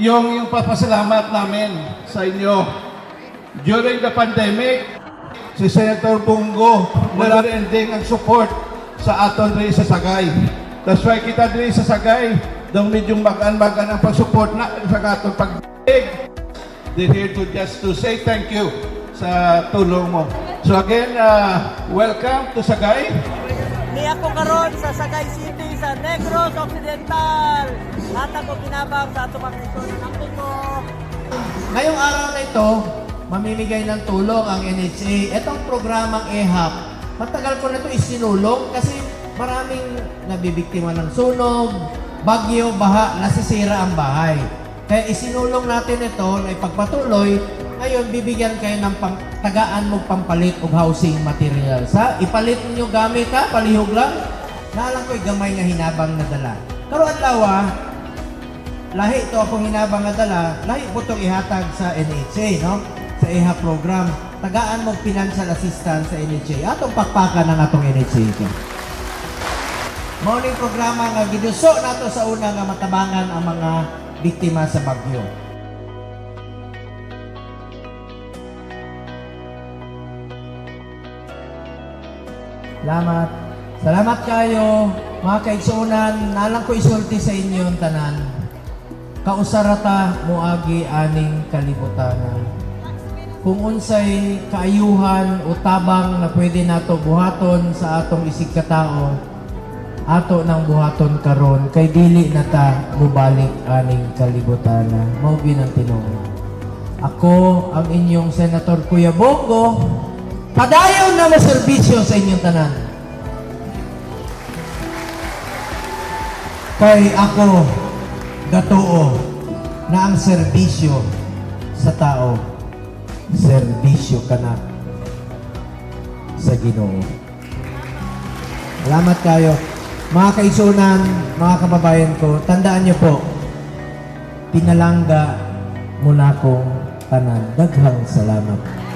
yung yung papasalamat namin sa inyo. During the pandemic, si Senator Bungo nag-ending ang support sa aton rin sa Sagay. That's why kita rin sa Sagay, daw medyo magaan-magaan ang pag-support na sa aton pag-dig. They're here to just to say thank you sa tulong mo. So again, uh, welcome to Sagay. Ni ako karon sa Sagay City sa Negros Occidental. Lahat ako kinabang sa atong ng ko. Ngayong araw na ito, mamimigay ng tulong ang NHA. Itong programang EHAP, matagal ko na ito isinulong kasi maraming nabibiktima ng sunog, bagyo, baha, nasisira ang bahay. Kaya isinulong natin ito na ipagpatuloy. Ngayon, bibigyan kayo ng pang, tagaan mo pampalit og housing materials. Ha? Ipalit ninyo gamit ha, palihog lang. Naalang ko'y gamay nga hinabang na dala. Pero adlaw ah, lahi ito akong hinabang nga dala, lahi po itong ihatag sa NHA, no? Sa EHA program. Tagaan mo financial assistance sa NHA. Atong pakpakan ng atong NHA ito. Morning programa nga giduso nato sa una nga matabangan ang mga biktima sa bagyo. Salamat. Salamat kayo, mga kaigsunan. Nalang ko isulti sa inyo ang tanan. Kausarata muagi aning kalibutanan. Kung unsay kaayuhan o tabang na pwede nato buhaton sa atong isig katao, ato nang buhaton karon kay dili na ta mubalik aning kalibutana. Mao ang tinong. Ako ang inyong Senator Kuya Bongo, padayon na maserbisyo sa inyong tanan. Kay ako, gatuo na ang serbisyo sa tao, serbisyo ka na sa ginoo. Salamat kayo. Mga kaisunan, mga kababayan ko, tandaan niyo po, pinalangga mula kong tanan. Daghang salamat.